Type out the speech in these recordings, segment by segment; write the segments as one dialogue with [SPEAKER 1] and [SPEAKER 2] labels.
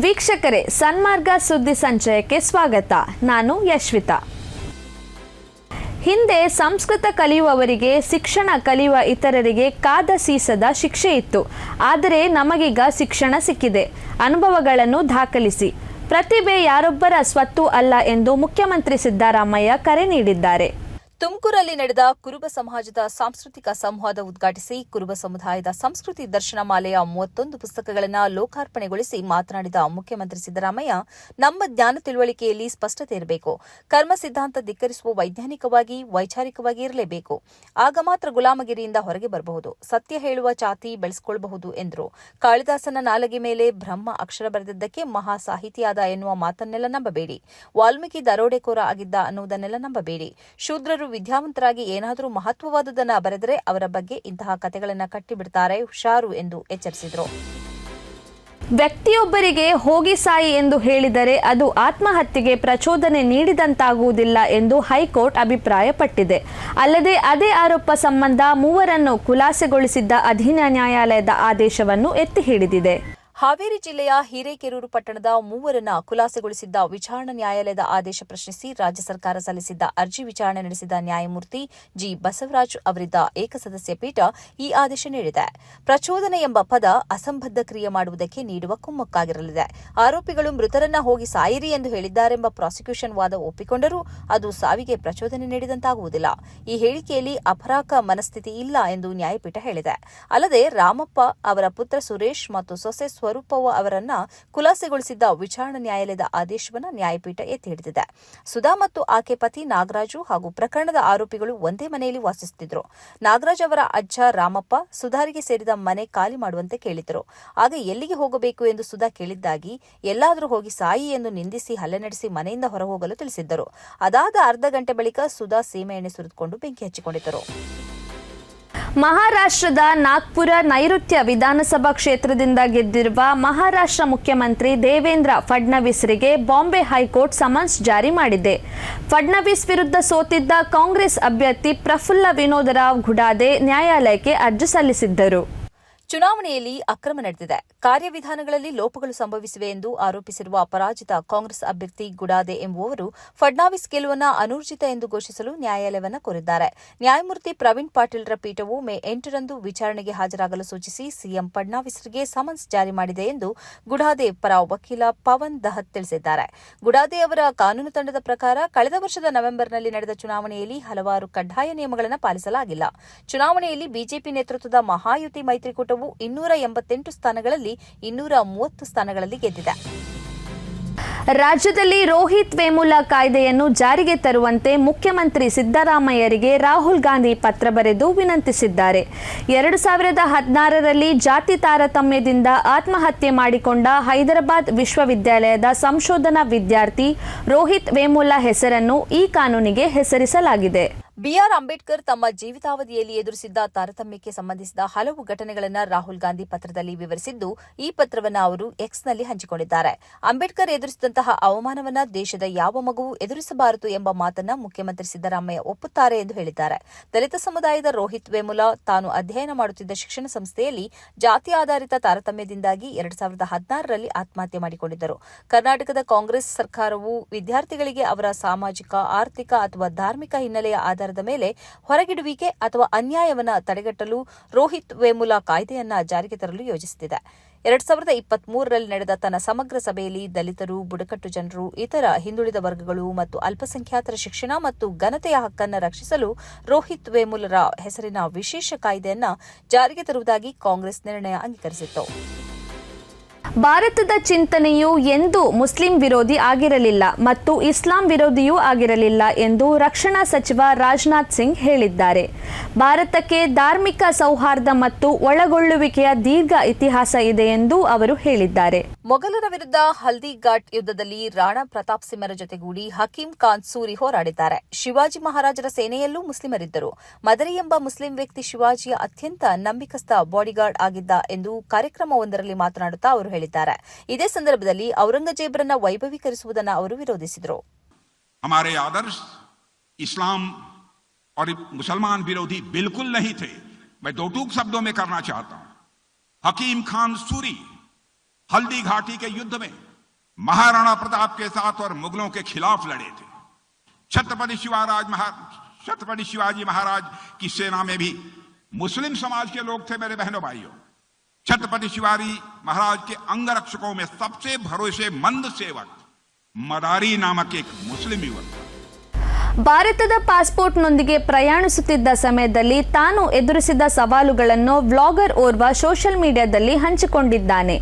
[SPEAKER 1] ವೀಕ್ಷಕರೇ, ಸನ್ಮಾರ್ಗ ಸುದ್ದಿ ಸಂಚಯಕ್ಕೆ ಸ್ವಾಗತ. ನಾನು ಯಶ್ವಿತಾ. ಹಿಂದೆ ಸಂಸ್ಕೃತ ಕಲಿಯುವವರಿಗೆ, ಶಿಕ್ಷಣ ಕಲಿಯುವ ಇತರರಿಗೆ ಕಾದ ಸೀಸದ ಶಿಕ್ಷೆ ಇತ್ತು. ಆದರೆ ನಮಗೀಗ ಶಿಕ್ಷಣ ಸಿಕ್ಕಿದೆ. ಅನುಭವಗಳನ್ನು ದಾಖಲಿಸಿ. ಪ್ರತಿಭೆ ಯಾರೊಬ್ಬರ ಸ್ವತ್ತು ಅಲ್ಲ ಎಂದು ಮುಖ್ಯಮಂತ್ರಿ ಸಿದ್ದರಾಮಯ್ಯ ಕರೆ ನೀಡಿದ್ದಾರೆ.
[SPEAKER 2] ತುಮಕೂರಲ್ಲಿ ನಡೆದ ಕುರುಬ ಸಮಾಜದ ಸಾಂಸ್ಕೃತಿಕ ಸಂವಾದ ಉದ್ಘಾಟಿಸಿ ಕುರುಬ ಸಮುದಾಯದ ಸಂಸ್ಕೃತಿ ದರ್ಶನ ಮಾಲೆಯ ಮೂವತ್ತೊಂದು ಪುಸ್ತಕಗಳನ್ನು ಲೋಕಾರ್ಪಣೆಗೊಳಿಸಿ ಮಾತನಾಡಿದ ಮುಖ್ಯಮಂತ್ರಿ ಸಿದ್ದರಾಮಯ್ಯ, ನಮ್ಮ ಜ್ಞಾನ ತಿಳುವಳಿಕೆಯಲ್ಲಿ ಸ್ಪಷ್ಟತೆ ಇರಬೇಕು. ಕರ್ಮ ಸಿದ್ಧಾಂತ ಧಿಕ್ಕರಿಸುವ ವೈಜ್ಞಾನಿಕವಾಗಿ, ವೈಚಾರಿಕವಾಗಿ ಇರಲೇಬೇಕು. ಆಗ ಮಾತ್ರ ಗುಲಾಮಗಿರಿಯಿಂದ ಹೊರಗೆ ಬರಬಹುದು. ಸತ್ಯ ಹೇಳುವ ಚಾತಿ ಬೆಳೆಸಿಕೊಳ್ಳಬಹುದು ಎಂದರು. ಕಾಳಿದಾಸನ ನಾಲಗೆ ಮೇಲೆ ಬ್ರಹ್ಮ ಅಕ್ಷರ ಬರೆದಿದ್ದಕ್ಕೆ ಮಹಾ ಸಾಹಿತಿಯಾದ ಎನ್ನುವ ಮಾತನ್ನೆಲ್ಲ ನಂಬಬೇಡಿ. ವಾಲ್ಮೀಕಿ ದರೋಡೆಕೋರ ಆಗಿದ್ದ ಅನ್ನುವುದನ್ನೆಲ್ಲ ನಂಬಬೇಡಿ. ಶೂದ್ರರು ವಿದ್ಯಾವಂತರಾಗಿ ಏನಾದರೂ ಮಹತ್ವವಾದುದನ್ನ ಬರೆದರೆ ಅವರ ಬಗ್ಗೆ ಇಂತಹ ಕಥೆಗಳನ್ನು ಕಟ್ಟಿಬಿಡ್ತಾರೆ ಹುಷಾರು ಎಂದು ಎಚ್ಚರಿಸಿದರು.
[SPEAKER 1] ವ್ಯಕ್ತಿಯೊಬ್ಬರಿಗೆ ಹೋಗಿ ಸಾಯಿ ಎಂದು ಹೇಳಿದರೆ ಅದು ಆತ್ಮಹತ್ಯೆಗೆ ಪ್ರಚೋದನೆ ನೀಡಿದಂತಾಗುವುದಿಲ್ಲ ಎಂದು ಹೈಕೋರ್ಟ್ ಅಭಿಪ್ರಾಯಪಟ್ಟಿದೆ. ಅಲ್ಲದೆ ಅದೇ ಆರೋಪ ಸಂಬಂಧ ಮೂವರನ್ನು ಖುಲಾಸೆಗೊಳಿಸಿದ್ದ ಅಧೀನ ನ್ಯಾಯಾಲಯದ ಆದೇಶವನ್ನು ಎತ್ತಿ ಹಿಡಿದಿದೆ.
[SPEAKER 2] ಹಾವೇರಿ ಜಿಲ್ಲೆಯ ಹಿರೇಕೆರೂರು ಪಟ್ಟಣದ ಮೂವರನ್ನ ಖುಲಾಸೆಗೊಳಿಸಿದ್ದ ವಿಚಾರಣಾ ನ್ಯಾಯಾಲಯದ ಆದೇಶ ಪ್ರಶ್ನಿಸಿ ರಾಜ್ಯ ಸರ್ಕಾರ ಸಲ್ಲಿಸಿದ್ದ ಅರ್ಜಿ ವಿಚಾರಣೆ ನಡೆಸಿದ ನ್ಯಾಯಮೂರ್ತಿ ಜಿ ಬಸವರಾಜ್ ಅವರಿದ್ದ ಏಕಸದಸ್ಯ ಪೀಠ ಈ ಆದೇಶ ನೀಡಿದೆ. ಪ್ರಚೋದನೆ ಎಂಬ ಪದ ಅಸಂಬದ್ಧ ಕ್ರಿಯೆ ಮಾಡುವುದಕ್ಕೆ ನೀಡುವ ಕುಮ್ಮಕ್ಕಾಗಿರಲಿದೆ. ಆರೋಪಿಗಳು ಮೃತರನ್ನ ಹೋಗಿ ಸಾಯಿರಿ ಎಂದು ಹೇಳಿದ್ದಾರೆಂಬ ಪ್ರಾಸಿಕ್ಯೂಷನ್ ವಾದ ಒಪ್ಪಿಕೊಂಡರೂ ಅದು ಸಾವಿಗೆ ಪ್ರಚೋದನೆ ನೀಡಿದಂತಾಗುವುದಿಲ್ಲ. ಈ ಹೇಳಿಕೆಯಲ್ಲಿ ಅಪರಾಕ ಮನಸ್ಥಿತಿ ಇಲ್ಲ ಎಂದು ನ್ಯಾಯಪೀಠ ಹೇಳಿದೆ. ಅಲ್ಲದೆ ರಾಮಪ್ಪ ಅವರ ಪುತ್ರ ಸುರೇಶ್ ಮತ್ತು ಸೊಸೆ ಸ್ವರೂಪವ್ವ ಅವರನ್ನ ಖುಲಾಸೆಗೊಳಿಸಿದ್ದ ವಿಚಾರಣಾ ನ್ಯಾಯಾಲಯದ ಆದೇಶವನ್ನು ನ್ಯಾಯಪೀಠ ಎತ್ತಿ ಹಿಡಿದಿದೆ. ಸುಧಾ ಮತ್ತು ಆಕೆ ಪತಿ ನಾಗರಾಜು ಹಾಗೂ ಪ್ರಕರಣದ ಆರೋಪಿಗಳು ಒಂದೇ ಮನೆಯಲ್ಲಿ ವಾಸಿಸುತ್ತಿದ್ದರು. ನಾಗರಾಜ್ ಅವರ ಅಜ್ಜ ರಾಮಪ್ಪ ಸುಧಾರಿಗೆ ಸೇರಿದ ಮನೆ ಖಾಲಿ ಮಾಡುವಂತೆ ಕೇಳಿದರು ಆಗ ಎಲ್ಲಿಗೆ ಹೋಗಬೇಕು ಎಂದು ಸುಧಾ ಕೇಳಿದ್ದಾಗಿ, ಎಲ್ಲಾದರೂ ಹೋಗಿ ಸಾಯಿ ಎಂದು ನಿಂದಿಸಿ ಹಲ್ಲೆ ನಡೆಸಿ ಮನೆಯಿಂದ ಹೊರಹೋಗಲು ತಿಳಿಸಿದ್ದರು. ಅದಾದ ಅರ್ಧ ಗಂಟೆ ಬಳಿಕ ಸುಧಾ ಸೀಮೆಎಣ್ಣೆ ಸುರಿದುಕೊಂಡು ಬೆಂಕಿ ಹಚ್ಚಿಕೊಂಡಿದ್ದರು.
[SPEAKER 1] ಮಹಾರಾಷ್ಟ್ರದ ನಾಗ್ಪುರ ನೈಋತ್ಯ ವಿಧಾನಸಭಾ ಕ್ಷೇತ್ರದಿಂದ ಗೆದ್ದಿರುವ ಮಹಾರಾಷ್ಟ್ರ ಮುಖ್ಯಮಂತ್ರಿ ದೇವೇಂದ್ರ ಫಡ್ನವೀಸ್ರಿಗೆ ಬಾಂಬೆ ಹೈಕೋರ್ಟ್ ಸಮನ್ಸ್ ಜಾರಿ ಮಾಡಿದೆ. ಫಡ್ನವೀಸ್ ವಿರುದ್ಧ ಸೋತಿದ್ದ ಕಾಂಗ್ರೆಸ್ ಅಭ್ಯರ್ಥಿ ಪ್ರಫುಲ್ಲ ವಿನೋದರಾವ್ ಗುಡಾದೆ ನ್ಯಾಯಾಲಯಕ್ಕೆ ಅರ್ಜಿ ಸಲ್ಲಿಸಿದ್ದರು.
[SPEAKER 2] ಚುನಾವಣೆಯಲ್ಲಿ ಅಕ್ರಮ ನಡೆದಿದೆ. ಕಾರ್ಯವಿಧಾನಗಳಲ್ಲಿ ಲೋಪಗಳು ಸಂಭವಿಸಿವೆ ಎಂದು ಆರೋಪಿಸಿರುವ ಅಪರಾಜಿತ ಕಾಂಗ್ರೆಸ್ ಅಭ್ಯರ್ಥಿ ಗುಡಾದೆ ಎಂಬುವವರು ಫಡ್ನಾವಿಸ್ ಗೆಲುವನ್ನು ಅನೂರ್ಜಿತ ಎಂದು ಘೋಷಿಸಲು ನ್ಯಾಯಾಲಯವನ್ನು ಕೋರಿದ್ದಾರೆ. ನ್ಯಾಯಮೂರ್ತಿ ಪ್ರವೀಣ್ ಪಾಟೀಲ್ರ ಪೀಠವು ಮೇ ಎಂಟರಂದು ವಿಚಾರಣೆಗೆ ಹಾಜರಾಗಲು ಸೂಚಿಸಿ ಸಿಎಂ ಫಡ್ನಾವಿಸ್ರಿಗೆ ಸಮನ್ಸ್ ಜಾರಿ ಮಾಡಿದೆ ಎಂದು ಗುಡಾದೆ ಪರ ವಕೀಲ ಪವನ್ ದಹತ್ ತಿಳಿಸಿದ್ದಾರೆ. ಗುಡಾದೆ ಅವರ ಕಾನೂನು ತಂಡದ ಪ್ರಕಾರ ಕಳೆದ ವರ್ಷದ ನವೆಂಬರ್ನಲ್ಲಿ ನಡೆದ ಚುನಾವಣೆಯಲ್ಲಿ ಹಲವಾರು ಕಡ್ಡಾಯ ನಿಯಮಗಳನ್ನು ಪಾಲಿಸಲಾಗಿಲ್ಲ. ಚುನಾವಣೆಯಲ್ಲಿ ಬಿಜೆಪಿ ನೇತೃತ್ವದ ಮಹಾಯುತಿ ಮೈತ್ರಿಕೂಟವು ಇನ್ನೂರ ಎಂಬತ್ತೆಂಟು ಸ್ಥಾನಗಳಲ್ಲಿ ಇನ್ನೂರ ಮೂವತ್ತು ಸ್ಥಾನಗಳಲ್ಲಿ ಗೆದ್ದಿದೆ.
[SPEAKER 1] ರಾಜ್ಯದಲ್ಲಿ ರೋಹಿತ್ ವೇಮುಲಾ ಕಾಯ್ದೆಯನ್ನು ಜಾರಿಗೆ ತರುವಂತೆ ಮುಖ್ಯಮಂತ್ರಿ ಸಿದ್ದರಾಮಯ್ಯರಿಗೆ ರಾಹುಲ್ ಗಾಂಧಿ ಪತ್ರ ಬರೆದು ವಿನಂತಿಸಿದ್ದಾರೆ. ಎರಡು ಸಾವಿರದ ಹದಿನಾರರಲ್ಲಿ ಜಾತಿ ತಾರತಮ್ಯದಿಂದ ಆತ್ಮಹತ್ಯೆ ಮಾಡಿಕೊಂಡ ಹೈದರಾಬಾದ್ ವಿಶ್ವವಿದ್ಯಾಲಯದ ಸಂಶೋಧನಾ ವಿದ್ಯಾರ್ಥಿ ರೋಹಿತ್ ವೇಮುಲಾ ಹೆಸರನ್ನು ಈ ಕಾನೂನಿಗೆ ಹೆಸರಿಸಲಾಗಿದೆ.
[SPEAKER 2] ಬಿಆರ್ ಅಂಬೇಡ್ಕರ್ ತಮ್ಮ ಜೀವಿತಾವಧಿಯಲ್ಲಿ ಎದುರಿಸಿದ್ದ ತಾರತಮ್ಯಕ್ಕೆ ಸಂಬಂಧಿಸಿದ ಹಲವು ಘಟನೆಗಳನ್ನು ರಾಹುಲ್ ಗಾಂಧಿ ಪತ್ರದಲ್ಲಿ ವಿವರಿಸಿದ್ದು, ಈ ಪತ್ರವನ್ನು ಅವರು ಎಕ್ಸ್ನಲ್ಲಿ ಹಂಚಿಕೊಂಡಿದ್ದಾರೆ. ಅಂಬೇಡ್ಕರ್ ಎದುರಿಸಿದಂತಹ ಅವಮಾನವನ್ನ ದೇಶದ ಯಾವ ಮಗುವು ಎದುರಿಸಬಾರದು ಎಂಬ ಮಾತನ್ನ ಮುಖ್ಯಮಂತ್ರಿ ಸಿದ್ದರಾಮಯ್ಯ ಒಪ್ಪುತ್ತಾರೆ ಎಂದು ಹೇಳಿದ್ದಾರೆ. ದಲಿತ ಸಮುದಾಯದ ರೋಹಿತ್ ವೇಮುಲಾ ತಾನು ಅಧ್ಯಯನ ಮಾಡುತ್ತಿದ್ದ ಶಿಕ್ಷಣ ಸಂಸ್ಥೆಯಲ್ಲಿ ಜಾತಿ ಆಧಾರಿತ ತಾರತಮ್ಯದಿಂದಾಗಿ ಎರಡ್ ಸಾವಿರದ ಹದಿನಾರರಲ್ಲಿ ಆತ್ಮಹತ್ಯೆ ಮಾಡಿಕೊಂಡಿದ್ದರು. ಕರ್ನಾಟಕದ ಕಾಂಗ್ರೆಸ್ ಸರ್ಕಾರವು ವಿದ್ಯಾರ್ಥಿಗಳಿಗೆ ಅವರ ಸಾಮಾಜಿಕ, ಆರ್ಥಿಕ ಅಥವಾ ಧಾರ್ಮಿಕ ಹಿನ್ನೆಲೆಯ ಆಧಾರದ ಮೇಲೆ ಹೊರಗಿಡುವಿಕೆ ಅಥವಾ ಅನ್ಯಾಯವನ್ನು ತಡೆಗಟ್ಟಲು ರೋಹಿತ್ ವೇಮುಲಾ ಕಾಯ್ದೆಯನ್ನ ಜಾರಿಗೆ ತರಲು ಯೋಜಿಸುತ್ತಿದೆ. ಎರಡ್ ಸಾವಿರದ ಇಪ್ಪತ್ತ್ ಮೂರರಲ್ಲಿ ನಡೆದ ತನ್ನ ಸಮಗ್ರ ಸಭೆಯಲ್ಲಿ ದಲಿತರು, ಬುಡಕಟ್ಟು ಜನರು, ಇತರ ಹಿಂದುಳಿದ ವರ್ಗಗಳು ಮತ್ತು ಅಲ್ಪಸಂಖ್ಯಾತರ ಶಿಕ್ಷಣ ಮತ್ತು ಘನತೆಯ ಹಕ್ಕನ್ನು ರಕ್ಷಿಸಲು ರೋಹಿತ್ ವೇಮುಲರ ಹೆಸರಿನ ವಿಶೇಷ ಕಾಯ್ದೆಯನ್ನ ಜಾರಿಗೆ ತರುವುದಾಗಿ ಕಾಂಗ್ರೆಸ್ ನಿರ್ಣಯ ಅಂಗೀಕರಿಸಿತ್ತು.
[SPEAKER 1] ಭಾರತದ ಚಿಂತನೆಯು ಎಂದೂ ಮುಸ್ಲಿಂ ವಿರೋಧಿ ಆಗಿರಲಿಲ್ಲ ಮತ್ತು ಇಸ್ಲಾಂ ವಿರೋಧಿಯೂ ಆಗಿರಲಿಲ್ಲ ಎಂದು ರಕ್ಷಣಾ ಸಚಿವ ರಾಜನಾಥ್ ಸಿಂಗ್ ಹೇಳಿದ್ದಾರೆ. ಭಾರತಕ್ಕೆ ಧಾರ್ಮಿಕ ಸೌಹಾರ್ದ ಮತ್ತು ಒಳಗೊಳ್ಳುವಿಕೆಯ ದೀರ್ಘ ಇತಿಹಾಸ ಇದೆ ಎಂದು ಅವರು ಹೇಳಿದ್ದಾರೆ.
[SPEAKER 2] ಮೊಘಲರ ವಿರುದ್ಧ ಹಲ್ದಿ ಘಾಟ್ ಯುದ್ಧದಲ್ಲಿ ರಾಣಾ ಪ್ರತಾಪ್ ಸಿಂಹರ ಜೊತೆಗೂಡಿ ಹಕೀಂ ಖಾನ್ ಸೂರಿ ಹೋರಾಡಿದ್ದಾರೆ ಶಿವಾಜಿ ಮಹಾರಾಜರ ಸೇನೆಯಲ್ಲೂ ಮುಸ್ಲಿಮರಿದ್ದರು ಮದರಿ ಎಂಬ ಮುಸ್ಲಿಂ ವ್ಯಕ್ತಿ ಶಿವಾಜಿಯ ಅತ್ಯಂತ ನಂಬಿಕಸ್ಥ ಬಾಡಿಗಾರ್ಡ್ ಆಗಿದ್ದ ಎಂದು ಕಾರ್ಯಕ್ರಮವೊಂದರಲ್ಲಿ ಮಾತನಾಡುತ್ತಾ ಅವರು ಹೇಳಿದ್ದಾರೆ ಇದೇ ಸಂದರ್ಭದಲ್ಲಿ ಔರಂಗಜೇಬ್ರನ್ನ ವೈಭವೀಕರಿಸುವುದನ್ನು ಅವರು ವಿರೋಧಿಸಿದರು
[SPEAKER 3] हमारे आदर्श इस्लाम और मुसलमान विरोधी बिल्कुल नहीं थे मैं दो टूक शब्दों में करना चाहता हूं हकीम खान सूरी हल्दी घाटी के युद्ध में महाराणा प्रताप के साथ और मुगलों के खिलाफ लड़े थे। छत्रपति शिवाराज छत्रपति शिवाजी महाराज की सेना में भी मुस्लिम समाज के लोग थे मेरे बहनों भाइयों। छत्रपति शिवाजी महाराज के अंगरक्षकों में सबसे भरोसेमंद सेवक मदारी नामक एक मुस्लिम युवक
[SPEAKER 1] ಭಾರತದ ಪಾಸ್ಪೋರ್ಟ್ನೊಂದಿಗೆ ಪ್ರಯಾಣಿಸುತ್ತಿದ್ದ ಸಮಯದಲ್ಲಿ ತಾನು ಎದುರಿಸಿದ ಸವಾಲುಗಳನ್ನು ವ್ಲಾಗರ್ ಓರ್ವ ಸೋಷಿಯಲ್ ಮೀಡಿಯಾದಲ್ಲಿ ಹಂಚಿಕೊಂಡಿದ್ದಾನೆ.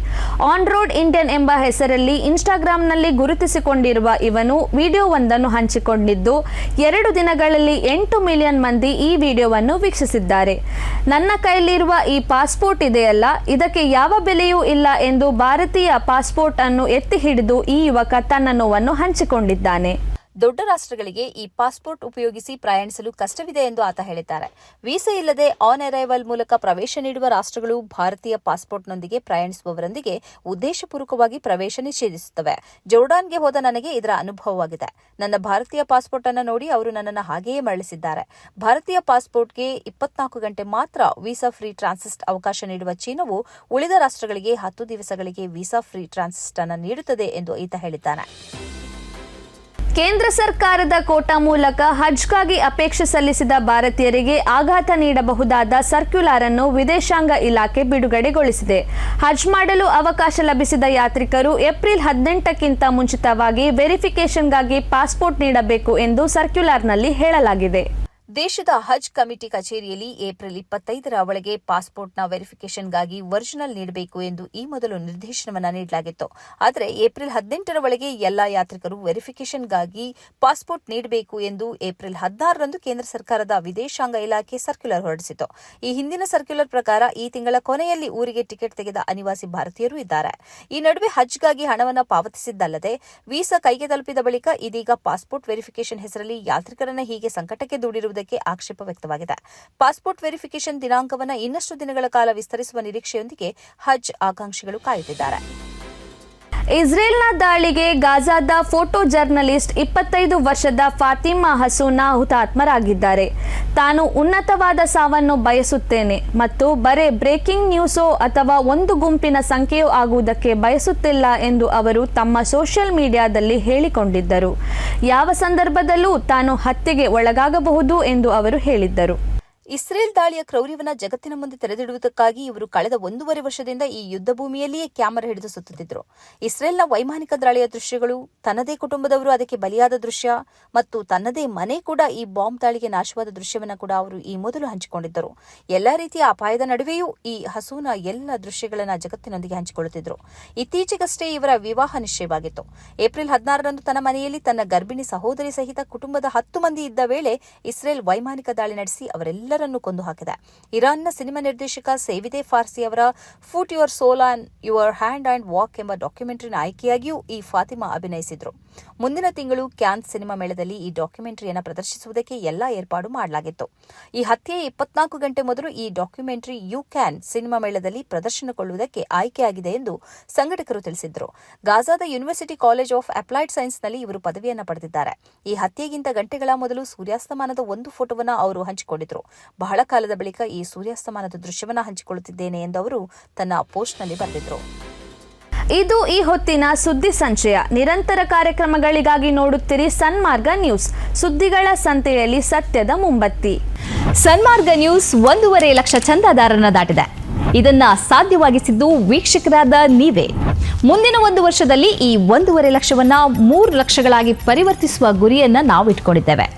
[SPEAKER 1] ಆನ್ ರೋಡ್ ಇಂಡಿಯನ್ ಎಂಬ ಹೆಸರಲ್ಲಿ ಇನ್ಸ್ಟಾಗ್ರಾಂನಲ್ಲಿ ಗುರುತಿಸಿಕೊಂಡಿರುವ ಇವನು ವಿಡಿಯೋವೊಂದನ್ನು ಹಂಚಿಕೊಂಡಿದ್ದು, ಎರಡು ದಿನಗಳಲ್ಲಿ ಎಂಟು ಮಿಲಿಯನ್ ಮಂದಿ ಈ ವಿಡಿಯೋವನ್ನು ವೀಕ್ಷಿಸಿದ್ದಾರೆ. ನನ್ನ ಕೈಯಲ್ಲಿರುವ ಈ ಪಾಸ್ಪೋರ್ಟ್ ಇದೆಯಲ್ಲ, ಇದಕ್ಕೆ ಯಾವ ಬೆಲೆಯೂ ಇಲ್ಲ ಎಂದು ಭಾರತೀಯ ಪಾಸ್ಪೋರ್ಟ್ ಅನ್ನು ಎತ್ತಿ ಹಿಡಿದು ಈ ಯುವಕ ತನ್ನ ನೋವನ್ನು ಹಂಚಿಕೊಂಡಿದ್ದಾನೆ.
[SPEAKER 2] ದೊಡ್ಡ ರಾಷ್ಟ್ರಗಳಿಗೆ ಈ ಪಾಸ್ಪೋರ್ಟ್ ಉಪಯೋಗಿಸಿ ಪ್ರಯಾಣಿಸಲು ಕಷ್ಟವಿದೆ ಎಂದು ಆತ ಹೇಳಿದ್ದಾರೆ. ವೀಸಾ ಇಲ್ಲದೆ ಆನ್ ಅರೈವಲ್ ಮೂಲಕ ಪ್ರವೇಶ ನೀಡುವ ರಾಷ್ಟ್ರಗಳು ಭಾರತೀಯ ಪಾಸ್ಪೋರ್ಟ್ನೊಂದಿಗೆ ಪ್ರಯಾಣಿಸುವವರೊಂದಿಗೆ ಉದ್ದೇಶಪೂರ್ವಕವಾಗಿ ಪ್ರವೇಶ ನಿಷೇಧಿಸುತ್ತವೆ. ಜೋರ್ಡಾನ್ಗೆ ಹೋದ ನನಗೆ ಇದರ ಅನುಭವವಾಗಿದೆ. ನನ್ನ ಭಾರತೀಯ ಪಾಸ್ಪೋರ್ಟ್ ಅನ್ನು ನೋಡಿ ಅವರು ನನ್ನನ್ನು ಹಾಗೆಯೇ ಮರಳಿಸಿದ್ದಾರೆ. ಭಾರತೀಯ ಪಾಸ್ಪೋರ್ಟ್ಗೆ ಇಪ್ಪತ್ನಾಲ್ಕು ಗಂಟೆ ಮಾತ್ರ ವೀಸಾ ಫ್ರೀ ಟ್ರಾನ್ಸಿಸ್ಟ್ ಅವಕಾಶ ನೀಡುವ ಚೀನಾವು ಉಳಿದ ರಾಷ್ಟ್ರಗಳಿಗೆ ಹತ್ತು ದಿವಸಗಳಿಗೆ ವೀಸಾ ಫ್ರೀ ಟ್ರಾನ್ಸಿಸ್ಟ್ ಅನ್ನು ನೀಡುತ್ತದೆ ಎಂದು ಈತ ಹೇಳಿದ್ದಾನೆ.
[SPEAKER 1] ಕೇಂದ್ರ ಸರ್ಕಾರದ ಕೋಟಾ ಮೂಲಕ ಹಜ್ಗಾಗಿ ಅಪೇಕ್ಷೆ ಸಲ್ಲಿಸಿದ ಭಾರತೀಯರಿಗೆ ಆಘಾತ ನೀಡಬಹುದಾದ ಸರ್ಕ್ಯುಲಾರ್ ಅನ್ನು ವಿದೇಶಾಂಗ ಇಲಾಖೆ ಬಿಡುಗಡೆಗೊಳಿಸಿದೆ. ಹಜ್ ಮಾಡಲು ಅವಕಾಶ ಲಭಿಸಿದ ಯಾತ್ರಿಕರು ಏಪ್ರಿಲ್ ಹದಿನೆಂಟಕ್ಕಿಂತ ಮುಂಚಿತವಾಗಿ ವೆರಿಫಿಕೇಷನ್ಗಾಗಿ ಪಾಸ್ಪೋರ್ಟ್ ನೀಡಬೇಕು ಎಂದು ಸರ್ಕ್ಯುಲಾರ್ನಲ್ಲಿ ಹೇಳಲಾಗಿದೆ.
[SPEAKER 2] ದೇಶದ ಹಜ್ ಕಮಿಟಿ ಕಚೇರಿಯಲ್ಲಿ ಏಪ್ರಿಲ್ ಇಪ್ಪತ್ತೈದರ ಒಳಗೆ ಪಾಸ್ಪೋರ್ಟ್ನ ವೆರಿಫಿಕೇಷನ್ಗಾಗಿ ಒರಿಜಿನಲ್ ನೀಡಬೇಕು ಎಂದು ಈ ಮೊದಲು ನಿರ್ದೇಶನವನ್ನು ನೀಡಲಾಗಿತ್ತು. ಆದರೆ ಏಪ್ರಿಲ್ ಹದಿನೆಂಟರ ಒಳಗೆ ಎಲ್ಲಾ ಯಾತ್ರಿಕರು ವೆರಿಫಿಕೇಷನ್ಗಾಗಿ ಪಾಸ್ಪೋರ್ಟ್ ನೀಡಬೇಕು ಎಂದು ಏಪ್ರಿಲ್ ಹದಿನಾರರಂದು ಕೇಂದ್ರ ಸರ್ಕಾರದ ವಿದೇಶಾಂಗ ಇಲಾಖೆ ಸರ್ಕ್ಯುಲರ್ ಹೊರಡಿಸಿತು ಈ ಹಿಂದಿನ ಸರ್ಕ್ಯುಲರ್ ಪ್ರಕಾರ ಈ ತಿಂಗಳ ಕೊನೆಯಲ್ಲಿ ಊರಿಗೆ ಟಿಕೆಟ್ ತೆಗೆದ ಅನಿವಾಸಿ ಭಾರತೀಯರು ಇದ್ದಾರೆ. ಈ ನಡುವೆ ಹಜ್ಗಾಗಿ ಹಣವನ್ನು ಪಾವತಿಸಿದ್ದಲ್ಲದೆ ವೀಸಾ ಕೈಗೆ ತಲುಪಿದ ಬಳಿಕ ಇದೀಗ ಪಾಸ್ಪೋರ್ಟ್ ವೆರಿಫಿಕೇಷನ್ ಹೆಸರಲ್ಲಿ ಯಾತ್ರಿಕರನ್ನು ಹೀಗೆ ಸಂಕಟಕ್ಕೆ ದೂಡಿರುವುದಕ್ಕೆ ಆಕ್ಷೇಪ ವ್ಯಕ್ತವಾಗಿದೆ. ಪಾಸ್ಪೋರ್ಟ್ ವೆರಿಫಿಕೇಷನ್ ದಿನಾಂಕವನ್ನು ಇನ್ನಷ್ಟು ದಿನಗಳ ಕಾಲ ವಿಸ್ತರಿಸುವ ನಿರೀಕ್ಷೆಯೊಂದಿಗೆ ಹಜ್ ಆಕಾಂಕ್ಷಿಗಳು ಕಾಯುತ್ತಿದ್ದಾರೆ.
[SPEAKER 1] ಇಸ್ರೇಲ್ನ ದಾಳಿಗೆ ಗಾಜಾದ ಫೋಟೋ ಜರ್ನಲಿಸ್ಟ್ ಇಪ್ಪತ್ತೈದು ವರ್ಷದ ಫಾತಿಮಾ ಹಸೂನಾ ಹುತಾತ್ಮರಾಗಿದ್ದಾರೆ. ತಾನು ಉನ್ನತವಾದ ಸಾವನ್ನು ಬಯಸುತ್ತೇನೆ ಮತ್ತು ಬರೇ ಬ್ರೇಕಿಂಗ್ ನ್ಯೂಸೋ ಅಥವಾ ಒಂದು ಗುಂಪಿನ ಸಂಖ್ಯೆಯೋ ಆಗುವುದಕ್ಕೆ ಬಯಸುತ್ತಿಲ್ಲ ಎಂದು ಅವರು ತಮ್ಮ ಸೋಷಿಯಲ್ ಮೀಡಿಯಾದಲ್ಲಿ ಹೇಳಿಕೊಂಡಿದ್ದರು. ಯಾವ ಸಂದರ್ಭದಲ್ಲೂ ತಾನು ಹತ್ಯೆಗೆ ಒಳಗಾಗಬಹುದು ಎಂದು ಅವರು ಹೇಳಿದ್ದರು.
[SPEAKER 2] ಇಸ್ರೇಲ್ ದಾಳಿಯ ಕ್ರೌರ್ಯವನ್ನು ಜಗತ್ತಿನ ಮುಂದೆ ತೆರೆದಿಡುವುದಕ್ಕಾಗಿ ಇವರು ಕಳೆದ ಒಂದೂವರೆ ವರ್ಷದಿಂದ ಈ ಯುದ್ಧ ಭೂಮಿಯಲ್ಲಿಯೇ ಕ್ಯಾಮರಾ ಹಿಡಿದು ಸುತ್ತುತ್ತಿದ್ದರು ಇಸ್ರೇಲ್ನ ವೈಮಾನಿಕ ದಾಳಿಯ ದೃಶ್ಯಗಳು ತನ್ನದೇ ಕುಟುಂಬದವರು ಅದಕ್ಕೆ ಬಲಿಯಾದ ದೃಶ್ಯ ಮತ್ತು ತನ್ನದೇ ಮನೆ ಕೂಡ ಈ ಬಾಂಬ್ ದಾಳಿಗೆ ನಾಶವಾದ ದೃಶ್ಯವನ್ನ ಕೂಡ ಅವರು ಈ ಮೊದಲು ಹಂಚಿಕೊಂಡಿದ್ದರು. ಎಲ್ಲಾ ರೀತಿಯ ಅಪಾಯದ ನಡುವೆಯೂ ಈ ಹಸೂನ ಎಲ್ಲ ದೃಶ್ಯಗಳನ್ನ ಜಗತ್ತಿನೊಂದಿಗೆ ಹಂಚಿಕೊಳ್ಳುತ್ತಿದ್ದರು ಇತ್ತೀಚೆಗಷ್ಟೇ ಇವರ ವಿವಾಹ ನಿಶ್ಚಯವಾಗಿತ್ತು. ಏಪ್ರಿಲ್ ಹದಿನಾರರಂದು ತನ್ನ ಮನೆಯಲ್ಲಿ ತನ್ನ ಗರ್ಭಿಣಿ ಸಹೋದರಿ ಸಹಿತ ಕುಟುಂಬದ ಹತ್ತು ಮಂದಿ ಇದ್ದ ವೇಳೆ ಇಸ್ರೇಲ್ ವೈಮಾನಿಕ ದಾಳಿ ನಡೆಸಿ ಅವರೆಲ್ಲರನ್ನೂ ಕೊಂದು ಹಾಕಿದೆ. ಇರಾನ್ನ ಸಿನಿಮಾ ನಿರ್ದೇಶಕ ಸೇವಿದೆ ಫಾರ್ಸಿ ಅವರ put your soul on your hand and walk ಎಂಬ ಡಾಕ್ಯುಮೆಂಟರಿನ ಆಯ್ಕೆಯಾಗಿಯೂ ಈ ಫಾತಿಮಾ ಅಭಿನಯಿಸಿದ್ರು. ಮುಂದಿನ ತಿಂಗಳು ಕ್ಯಾನ್ ಸಿನಿಮಾ ಮೇಳದಲ್ಲಿ ಈ ಡಾಕ್ಯುಮೆಂಟರಿಯನ್ನು ಪ್ರದರ್ಶಿಸುವುದಕ್ಕೆ ಎಲ್ಲಾ ಏರ್ಪಾಡು ಮಾಡಲಾಗಿತ್ತು. ಈ ಹತ್ಯೆ ಇಪ್ಪತ್ನಾಲ್ಕು ಗಂಟೆ ಮೊದಲು ಈ ಡಾಕ್ಯುಮೆಂಟರಿ ಯು ಕ್ಯಾನ್ ಸಿನಿಮಾ ಮೇಳದಲ್ಲಿ ಪ್ರದರ್ಶನಗೊಳ್ಳುವುದಕ್ಕೆ ಆಯ್ಕೆಯಾಗಿದೆ ಎಂದು ಸಂಘಟಕರು ತಿಳಿಸಿದ್ರು. ಗಾಜಾದ ಯೂನಿವರ್ಸಿಟಿ ಕಾಲೇಜ್ ಆಫ್ ಅಪ್ಲೈಡ್ ಸೈನ್ಸ್ನಲ್ಲಿ ಇವರು ಪದವಿಯನ್ನು ಪಡೆದಿದ್ದಾರೆ. ಈ ಹತ್ಯೆಗಿಂತ ಗಂಟೆಗಳ ಮೊದಲು ಸೂರ್ಯಾಸ್ತಮಾನದ ಒಂದು ಫೋಟೋವನ್ನು ಅವರು ಹಂಚಿಕೊಂಡಿದ್ರು. ಬಹಳ ಕಾಲದ ಬಳಿಕ ಈ ಸೂರ್ಯಾಸ್ತಮಾನದ ದೃಶ್ಯವನ್ನು ಹಂಚಿಕೊಳ್ಳುತ್ತಿದ್ದೇನೆ ಎಂದು ಅವರು ತನ್ನ ಪೋಸ್ಟ್ನಲ್ಲಿ ಬರೆದಿದ್ರು.
[SPEAKER 1] ಇದು ಈ ಹೊತ್ತಿನ ಸುದ್ದಿ ಸಂಚಯ. ನಿರಂತರ ಕಾರ್ಯಕ್ರಮಗಳಿಗಾಗಿ ನೋಡುತ್ತಿರಿ ಸನ್ಮಾರ್ಗ ನ್ಯೂಸ್. ಸುದ್ದಿಗಳ ಸಂತೆಯಲ್ಲಿ ಸತ್ಯದ ಮುಂಬತ್ತಿ.
[SPEAKER 4] ಸನ್ಮಾರ್ಗ ನ್ಯೂಸ್ ಒಂದೂವರೆ ಲಕ್ಷ ಚಂದಾದಾರರನ್ನ ದಾಟಿದೆ. ಇದನ್ನ ಸಾಧ್ಯವಾಗಿಸಿದ್ದು ವೀಕ್ಷಕರಾದ ನೀವೇ. ಮುಂದಿನ ಒಂದು ವರ್ಷದಲ್ಲಿ ಈ ಒಂದೂವರೆ ಲಕ್ಷವನ್ನ ಮೂರು ಲಕ್ಷಗಳಾಗಿ ಪರಿವರ್ತಿಸುವ ಗುರಿಯನ್ನ ನಾವು ಇಟ್ಕೊಂಡಿದ್ದೇವೆ